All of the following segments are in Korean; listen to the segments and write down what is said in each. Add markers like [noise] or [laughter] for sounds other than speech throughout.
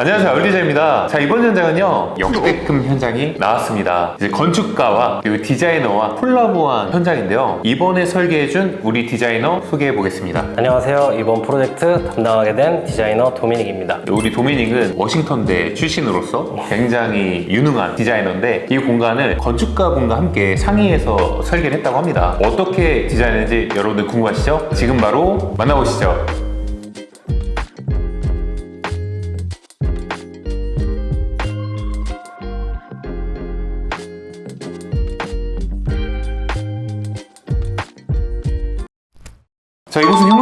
안녕하세요. 얼리자입니다. 자 이번 현장은요 역대급 현장이 나왔습니다. 이제 건축가와 그리고 디자이너와 콜라보한 현장인데요. 이번에 설계해준 우리 디자이너 소개해 보겠습니다. 안녕하세요. 이번 프로젝트 담당하게 된 디자이너 도미닉입니다. 우리 도미닉은 워싱턴대 출신으로서 굉장히 유능한 디자이너인데 이 공간을 건축가분과 함께 상의해서 설계를 했다고 합니다. 어떻게 디자인했는지 여러분들 궁금하시죠? 지금 바로 만나보시죠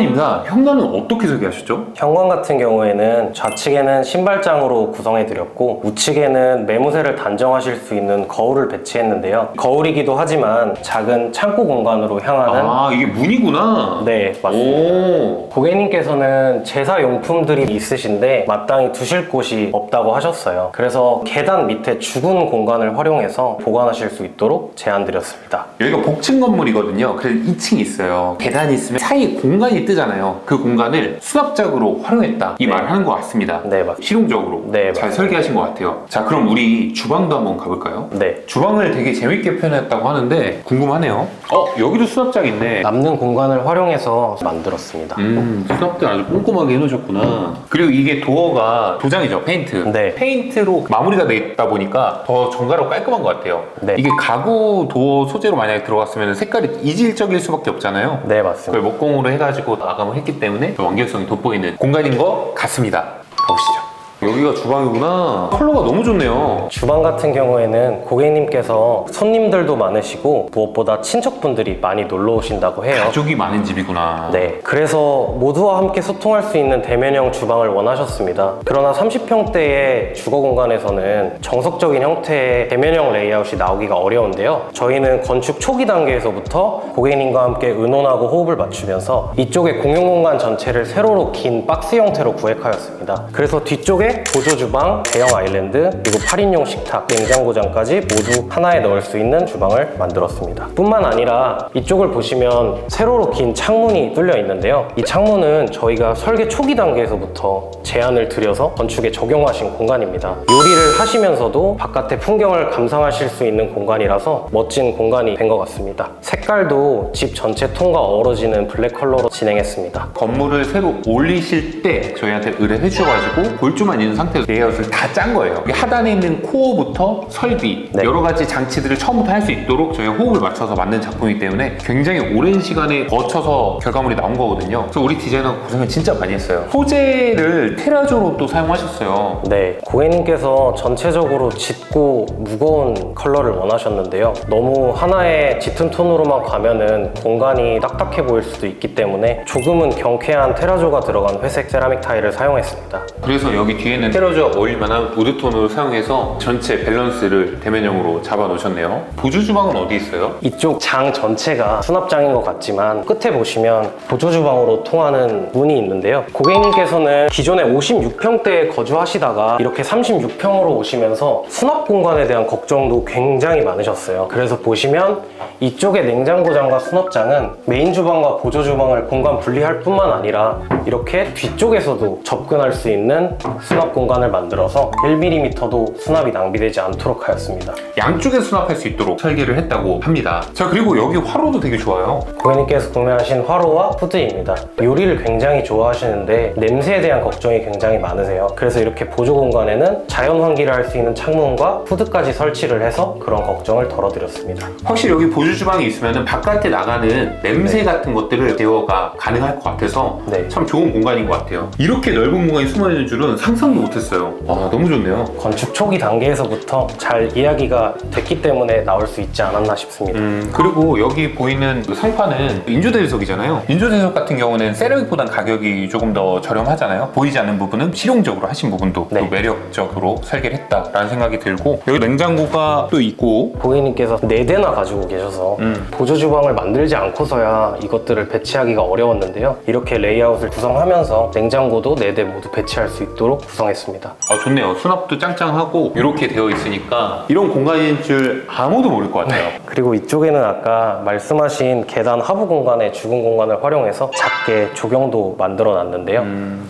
현관입니다 현관은 어떻게 설계하셨죠? 현관 같은 경우에는 좌측에는 신발장으로 구성해 드렸고 우측에는 매무새를 단정하실 수 있는 거울을 배치했는데요. 거울이기도 하지만 작은 창고 공간으로 향하는 아 이게 문이구나 네, 맞습니다. 오 고객님께서는 제사 용품들이 있으신데 마땅히 두실 곳이 없다고 하셨어요. 그래서 계단 밑에 죽은 공간을 활용해서 보관하실 수 있도록 제안드렸습니다. 여기가 복층 건물이거든요. 그래서 2층이 있어요. 계단이 있으면 사이에 공간이 뜨잖아요. 그 공간을 수납작으로 활용했다. 이 네. 말을 하는 것 같습니다. 네, 맞습니다. 실용적으로 네, 잘 맞습니다. 설계하신 것 같아요. 자, 그럼 우리 주방도 한번 가볼까요? 네. 주방을 되게 재밌게 표현했다고 하는데 궁금하네요. 어, 여기도 수납작 있네. 남는 공간을 활용해서 만들었습니다. 음, 수납들 아주 꼼꼼하게 해놓으셨구나. 그리고 이게 도어가 도장이죠, 페인트. 네. 페인트로 마무리가 돼 있다 보니까 더 정갈하고 깔끔한 것 같아요. 네. 이게 가구 도어 소재로 만약에 들어갔으면 색깔이 이질적일 수밖에 없잖아요. 네, 맞습니다. 그걸 목공으로 해가지고 마감을 했기 때문에 좀 완결성이 돋보이는 공간인 것 같습니다. 가보시죠. 여기가 주방이구나. 컬러가 너무 좋네요. 주방 같은 경우에는 고객님께서 손님들도 많으시고 무엇보다 친척분들이 많이 놀러 오신다고 해요. 가족이 많은 집이구나. 네. 그래서 모두와 함께 소통할 수 있는 대면형 주방을 원하셨습니다. 그러나 30평대의 주거 공간에서는 정석적인 형태의 대면형 레이아웃이 나오기가 어려운데요. 저희는 건축 초기 단계에서부터 고객님과 함께 의논하고 호흡을 맞추면서 이쪽의 공용 공간 전체를 세로로 긴 박스 형태로 구획하였습니다. 그래서 뒤쪽에 보조 주방, 대형 아일랜드, 그리고 8인용 식탁, 냉장고장까지 모두 하나에 넣을 수 있는 주방을 만들었습니다. 뿐만 아니라 이쪽을 보시면 세로로 긴 창문이 뚫려 있는데요. 이 창문은 저희가 설계 초기 단계에서부터 제안을 드려서 건축에 적용하신 공간입니다. 요리를 하시면서도 바깥의 풍경을 감상하실 수 있는 공간이라서 멋진 공간이 된 것 같습니다. 색깔도 집 전체 톤과 어우러지는 블랙 컬러로 진행했습니다. 건물을 새로 올리실 때 저희한테 의뢰해 주셔가지고 골조만 있는 상태에서 레이아웃을 다 짠 거예요. 이게 하단에 있는 코어부터 설비 네. 여러 가지 장치들을 처음부터 할 수 있도록 저희가 호흡을 맞춰서 만든 작품이기 때문에 굉장히 오랜 시간에 거쳐서 결과물이 나온 거거든요. 그래서 우리 디자이너가 고생을 진짜 많이 했어요. 소재를 테라조로 또 사용하셨어요. 네, 고객님께서 전체적으로 짙고 무거운 컬러를 원하셨는데요. 너무 하나의 짙은 톤으로만 가면은 공간이 딱딱해 보일 수도 있기 때문에 조금은 경쾌한 테라조가 들어간 회색 세라믹 타일을 사용했습니다. 그래서 여기 뒤에 는 테라조가 어울릴 만한 우드톤을 사용해서 전체 밸런스를 대면형으로 잡아 놓으셨네요. 보조 주방은 어디 있어요? 이쪽 장 전체가 수납장인 것 같지만 끝에 보시면 보조 주방으로 통하는 문이 있는데요. 고객님께서는 기존에 56평대에 거주하시다가 이렇게 36평으로 오시면서 수납 공간에 대한 걱정도 굉장히 많으셨어요. 그래서 보시면 이쪽의 냉장고장과 수납장은 메인 주방과 보조 주방을 공간 분리할 뿐만 아니라 이렇게 뒤쪽에서도 접근할 수 있는 수납 공간을 만들어서 1mm도 수납이 낭비되지 않도록 하였습니다. 양쪽에 수납할 수 있도록 설계를 했다고 합니다. 자 그리고 여기 화로도 되게 좋아요. 고객님께서 구매하신 화로와 후드입니다. 요리를 굉장히 좋아하시는데 냄새에 대한 걱정이 굉장히 많으세요. 그래서 이렇게 보조 공간에는 자연 환기를 할 수 있는 창문과 후드까지 설치를 해서 그런 걱정을 덜어드렸습니다. 확실히 여기 보조 주방이 있으면 바깥에 나가는 냄새 같은 것들을 제어가 가능할 것 같아서 네. 참 좋은 공간인 것 같아요. 이렇게 넓은 공간이 숨어 있는 줄은 상상 도 못했어요. 와 너무 좋네요. 건축 초기 단계에서부터 잘 이야기가 됐기 때문에 나올 수 있지 않았나 싶습니다. 음, 그리고 여기 보이는 그 상판은 인조대리석이잖아요. 인조대리석 같은 경우는 세라믹보단 가격이 조금 더 저렴하잖아요. 보이지 않는 부분은 실용적으로 하신 부분도 네. 또 매력적으로 설계를 했다라는 생각이 들고 여기 냉장고가 또 있고 고객님께서 4대나 가지고 계셔서 음. 보조 주방을 만들지 않고서야 이것들을 배치하기가 어려웠는데요. 이렇게 레이아웃을 구성하면서 냉장고도 4대 모두 배치할 수 있도록 구성 했습니다. 아 좋네요. 수납도 짱짱하고 이렇게 되어 있으니까 이런 공간인 줄 아무도 모를 것 같아요. 그리고 이쪽에는 아까 말씀하신 계단 하부 공간의 주근 공간을 활용해서 작게 조경도 만들어 놨는데요.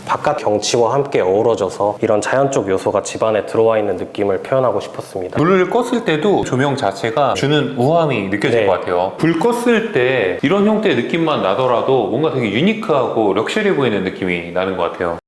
바깥 경치와 함께 어우러져서 이런 자연 적 요소가 집안에 들어와 있는 느낌을 표현하고 싶었습니다. 불을 껐을 때도 조명 자체가 주는 우아함이 느껴질 네. 것 같아요. 불 껐을 때 이런 형태의 느낌만 나더라도 뭔가 되게 유니크하고 럭셔리 보이는 느낌이 나는 것 같아요.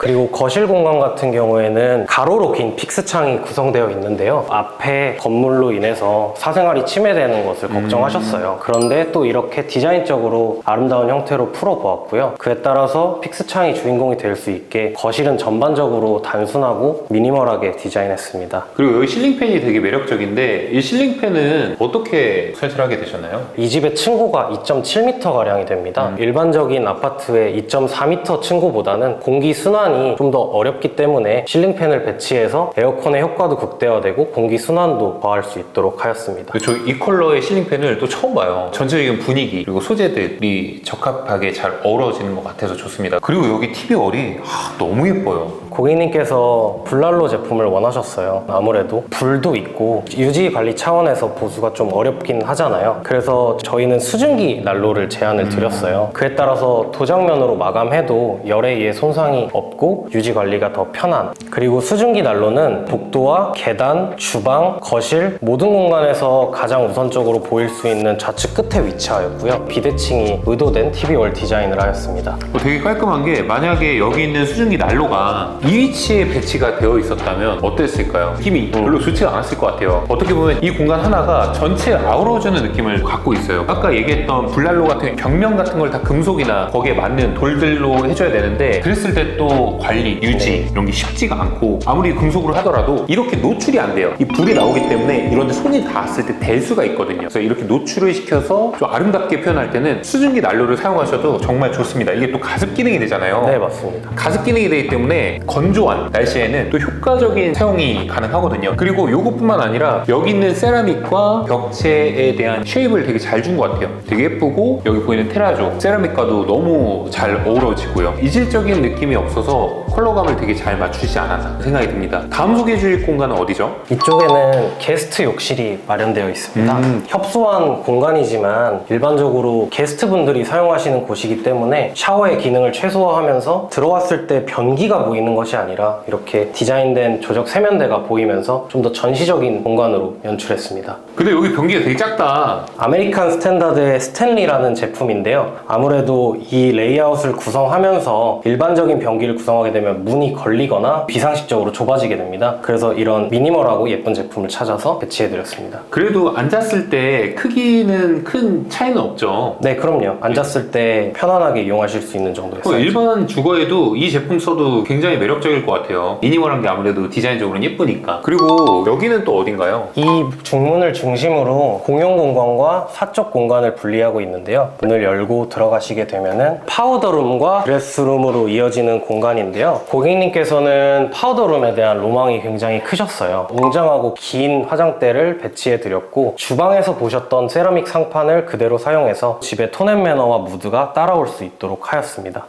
그리고 거실 공간 같은 경우에는 가로로 긴 픽스 창이 구성되어 있는데요. 앞에 건물로 인해서 사생활이 침해되는 것을 걱정하셨어요. 그런데 또 이렇게 디자인적으로 아름다운 형태로 풀어보았고요. 그에 따라서 픽스 창이 주인공이 될 수 있게 거실은 전반적으로 단순하고 미니멀하게 디자인했습니다. 그리고 여기 실링팬이 되게 매력적인데 이 실링팬은 어떻게 설치를 하게 되셨나요? 이 집의 층고가 2.7m 가량이 됩니다. 일반적인 아파트의 2.4m 층고보다는 공기 순환 이 좀 더 어렵기 때문에 실링팬을 배치해서 에어컨의 효과도 극대화되고 공기 순환도 더할 수 있도록 하였습니다. 저 이 컬러의 실링팬을 또 처음 봐요. 전체적인 분위기 그리고 소재들이 적합하게 잘 어우러지는 것 같아서 좋습니다. 그리고 여기 TV 월이 아, 너무 예뻐요. 고객님께서 불난로 제품을 원하셨어요. 아무래도 불도 있고 유지 관리 차원에서 보수가 좀 어렵긴 하잖아요. 그래서 저희는 수증기 난로를 제안을 드렸어요. 그에 따라서 도장면으로 마감해도 열에 의해 손상이 없고 유지 관리가 더 편한. 그리고 수증기 난로는 복도와 계단, 주방, 거실 모든 공간에서 가장 우선적으로 보일 수 있는 좌측 끝에 위치하였고요. 비대칭이 의도된 TV월 디자인을 하였습니다. 어, 되게 깔끔한 게 만약에 여기 있는 수증기 난로가 이 위치에 배치가 되어 있었다면 어땠을까요? 힘이 별로 좋지가 않았을 것 같아요. 어떻게 보면 이 공간 하나가 전체 아우러주는 느낌을 갖고 있어요. 아까 얘기했던 불난로 같은 벽면 같은 걸 다 금속이나 거기에 맞는 돌들로 해줘야 되는데 그랬을 때또 관리, 유지 이런 게 쉽지가 않고 아무리 금속으로 하더라도 이렇게 노출이 안 돼요. 이 불이 나오기 때문에 이런데 손이 닿았을 때 될 수가 있거든요. 그래서 이렇게 노출을 시켜서 좀 아름답게 표현할 때는 수증기 난로를 사용하셔도 정말 좋습니다. 이게 또 가습 기능이 되잖아요. 네, 맞습니다. 가습 기능이 되기 때문에 건조한 날씨에는 또 효과적인 사용이 가능하거든요. 그리고 이것뿐만 아니라 여기 있는 세라믹과 벽체에 대한 쉐입을 되게 잘 준 것 같아요. 되게 예쁘고 여기 보이는 테라조 세라믹과도 너무 잘 어우러지고요. 이질적인 느낌이 없어서 そ。 컬러감을 되게 잘 맞추지 않았나 생각이 듭니다. 다음 소개해줄 공간은 어디죠? 이쪽에는 게스트 욕실이 마련되어 있습니다. 음. 협소한 공간이지만 일반적으로 게스트분들이 사용하시는 곳이기 때문에 샤워의 기능을 최소화하면서 들어왔을 때 변기가 보이는 것이 아니라 이렇게 디자인된 조적 세면대가 보이면서 좀 더 전시적인 공간으로 연출했습니다. 근데 여기 변기가 되게 작다. 아메리칸 스탠다드의 스탠리라는 제품인데요. 아무래도 이 레이아웃을 구성하면서 일반적인 변기를 구성하게 되면 문이 걸리거나 비상식적으로 좁아지게 됩니다. 그래서 이런 미니멀하고 예쁜 제품을 찾아서 배치해드렸습니다. 그래도 앉았을 때 크기는 큰 차이는 없죠. 네, 그럼요. 앉았을 때 편안하게 이용하실 수 있는 정도의 어, 사이즈. 일반 주거에도 이 제품 써도 굉장히 매력적일 것 같아요. 미니멀한 게 아무래도 디자인적으로는 예쁘니까. 그리고 여기는 또 어딘가요? 이 중문을 중심으로 공용 공간과 사적 공간을 분리하고 있는데요. 문을 열고 들어가시게 되면은 파우더룸과 드레스룸으로 이어지는 공간인데요. 고객님께서는 파우더룸에 대한 로망이 굉장히 크셨어요. 웅장하고 긴 화장대를 배치해 드렸고 주방에서 보셨던 세라믹 상판을 그대로 사용해서 집의 톤앤 매너와 무드가 따라올 수 있도록 하였습니다.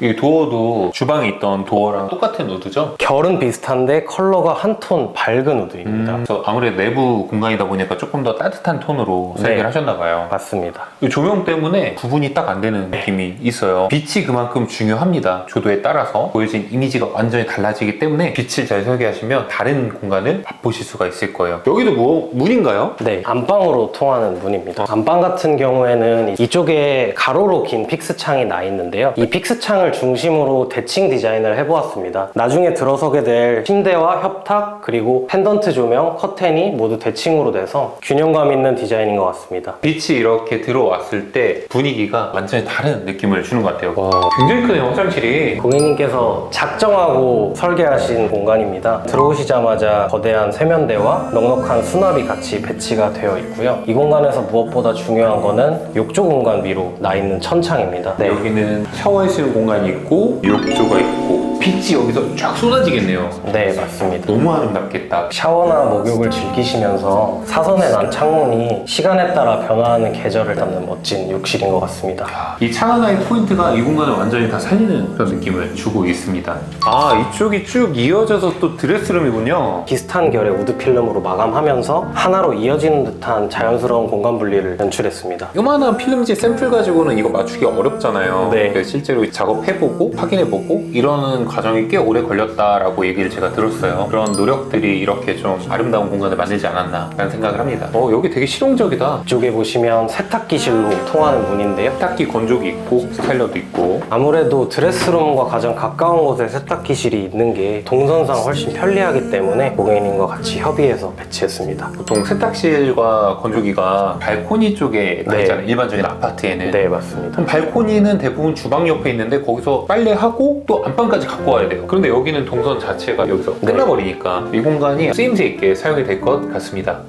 이 도어도 주방에 있던 도어랑 똑같은 우드죠? 결은 비슷한데 컬러가 한 톤 밝은 우드입니다. 그래서 아무래도 내부 공간이다 보니까 조금 더 따뜻한 톤으로 설계를 네. 하셨나 봐요. 맞습니다. 이 조명 때문에 구분이 딱 안 되는 느낌이 있어요. 빛이 그만큼 중요합니다. 조도에 따라서 보여진 이미지가 완전히 달라지기 때문에 빛을 잘 설계하시면 다른 공간을 맛보실 수가 있을 거예요. 여기도 뭐 문인가요? 네, 안방으로 통하는 문입니다. 안방 같은 경우에는 이쪽에 가로로 긴 픽스 창이 나 있는데요. 이 픽스 창을 중심으로 대칭 디자인을 해보았습니다. 나중에 들어서게 될 침대와 협탁, 그리고 펜던트 조명, 커튼이 모두 대칭으로 돼서 균형감 있는 디자인인 것 같습니다. 빛이 이렇게 들어왔을 때 분위기가 완전히 다른 느낌을 주는 것 같아요. 굉장히 크네요, 화장실이. 고객님께서 작정하고 설계하신 공간입니다. 들어오시자마자 거대한 세면대와 넉넉한 수납이 같이 배치가 되어 있고요. 이 공간에서 무엇보다 중요한 거는 욕조 공간 위로 나 있는 천창입니다. 네. 여기는 있는 공간이 있고 욕조가 있고 빛이 여기서 쫙 쏟아지겠네요. 네, 맞습니다. 너무 아름답겠다. 샤워나 목욕을 즐기시면서 사선에 난 창문이 시간에 따라 변화하는 계절을 담는 멋진 욕실인 것 같습니다. 이창 하나의 포인트가 이 공간을 완전히 다 살리는 그런 느낌을 주고 있습니다. 아 이쪽이 쭉 이어져서 또 드레스룸이군요. 비슷한 결의 우드 필름으로 마감하면서 하나로 이어지는 듯한 자연스러운 공간 분리를 연출했습니다. 요만한 필름지 샘플 가지고는 이거 맞추기 어렵잖아요. 네. 실제로 작업해보고 확인해보고 이러는 과정이 꽤 오래 걸렸다라고 얘기를 제가 들었어요. 그런 노력들이 이렇게 좀 아름다운 공간을 만들지 않았나라는 생각을 합니다. 어 여기 되게 실용적이다. 이쪽에 보시면 세탁기실로 통하는 문인데요. 세탁기 건조기 있고 스타일러도 있고 아무래도 드레스룸과 가장 가까운 곳에 세탁기실이 있는 게 동선상 훨씬 편리하기 때문에 고객님과 같이 협의해서 배치했습니다. 보통 세탁실과 건조기가 발코니 쪽에 가 네. 있잖아요. 일반적인 아파트에는. 네, 맞습니다. 그럼 발코니는 대부분 주방 옆에 있는데 거기서 빨래하고 또 안방까지 갖고 와야 돼요. 그런데 여기는 동선 자체가 여기서 네. 끝나버리니까 이 공간이 쓰임새 있게 사용이 될 것 같습니다.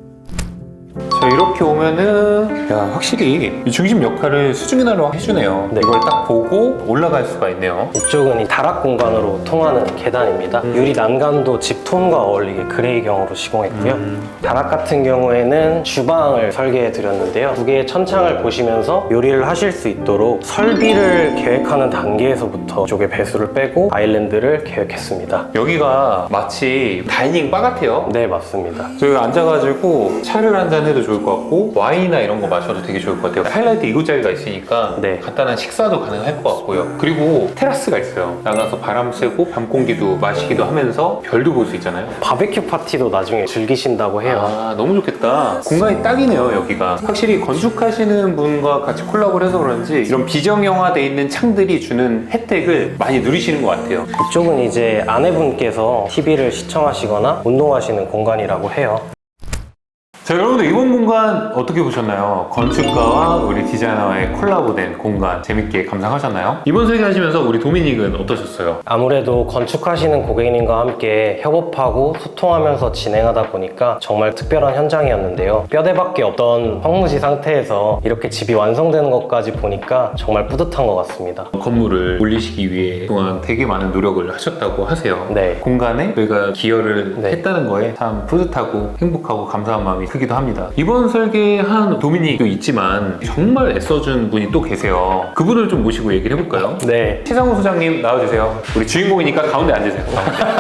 자 이렇게 오면은 야 확실히 이 중심 역할을 수중이나로 해주네요. 네. 이걸 딱 보고 올라갈 수가 있네요. 이쪽은 이 다락 공간으로 통하는 계단입니다. 음. 유리 난간도 집 톤과 어울리게 그레이경으로 시공했고요. 음. 다락 같은 경우에는 주방을 설계해 드렸는데요. 두 개의 천창을 보시면서 요리를 하실 수 있도록 설비를 계획하는 단계에서부터 이쪽에 배수를 빼고 아일랜드를 계획했습니다. 여기가 마치 다이닝 바 같아요. 네, 맞습니다. 저희 앉아가지고 차를 한 잔 해도 좋을 것 같고 와인이나 이런 거 마셔도 되게 좋을 것 같아요. 하이라이트 이곳자리가 있으니까 네. 간단한 식사도 가능할 것 같고요. 그리고 테라스가 있어요. 나가서 바람 쐬고 밤 공기도 마시기도 하면서 별도 볼 수 있잖아요. 바베큐 파티도 나중에 즐기신다고 해요. 아 너무 좋겠다. 공간이 딱이네요 여기가. 확실히 건축하시는 분과 같이 콜라보를 해서 그런지 이런 비정형화돼 있는 창들이 주는 혜택을 많이 누리시는 것 같아요. 이쪽은 이제 아내분께서 TV를 시청하시거나 운동하시는 공간이라고 해요. 자 여러분들 이번 공간 어떻게 보셨나요? 건축가와 우리 디자이너의 콜라보된 공간 재밌게 감상하셨나요? 이번 설계하시면서 우리 도미닉은 어떠셨어요? 아무래도 건축하시는 고객님과 함께 협업하고 소통하면서 진행하다 보니까 정말 특별한 현장이었는데요. 뼈대밖에 없던 황무지 상태에서 이렇게 집이 완성되는 것까지 보니까 정말 뿌듯한 것 같습니다. 건물을 올리시기 위해 그동안 되게 많은 노력을 하셨다고 하세요. 네. 공간에 저희가 기여를 네. 했다는 거에 참 뿌듯하고 행복하고 감사한 마음이 크기도 합니다. 이번 설계한 도미닉도 있지만 정말 애써준 분이 또 계세요. 그분을 좀 모시고 얘기를 해볼까요? 네. 최상우 소장님 나와주세요. 우리 주인공이니까 가운데 앉으세요.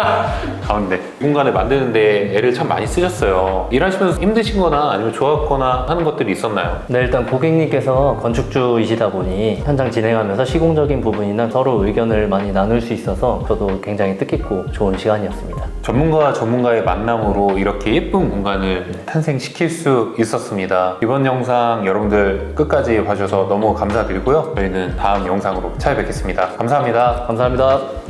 [laughs] 가운데. 공간을 만드는데 애를 참 많이 쓰셨어요. 일하시면서 힘드신 거나 아니면 좋았거나 하는 것들이 있었나요? 네, 일단 고객님께서 건축주이시다 보니 현장 진행하면서 시공적인 부분이나 서로 의견을 많이 나눌 수 있어서 저도 굉장히 뜻깊고 좋은 시간이었습니다. 전문가와 전문가의 만남으로 이렇게 예쁜 공간을 탄생 시킬 수 있었습니다. 이번 영상 여러분들 끝까지 봐주셔서 너무 감사드리고요. 저희는 다음 영상으로 찾아뵙겠습니다. 감사합니다. 감사합니다.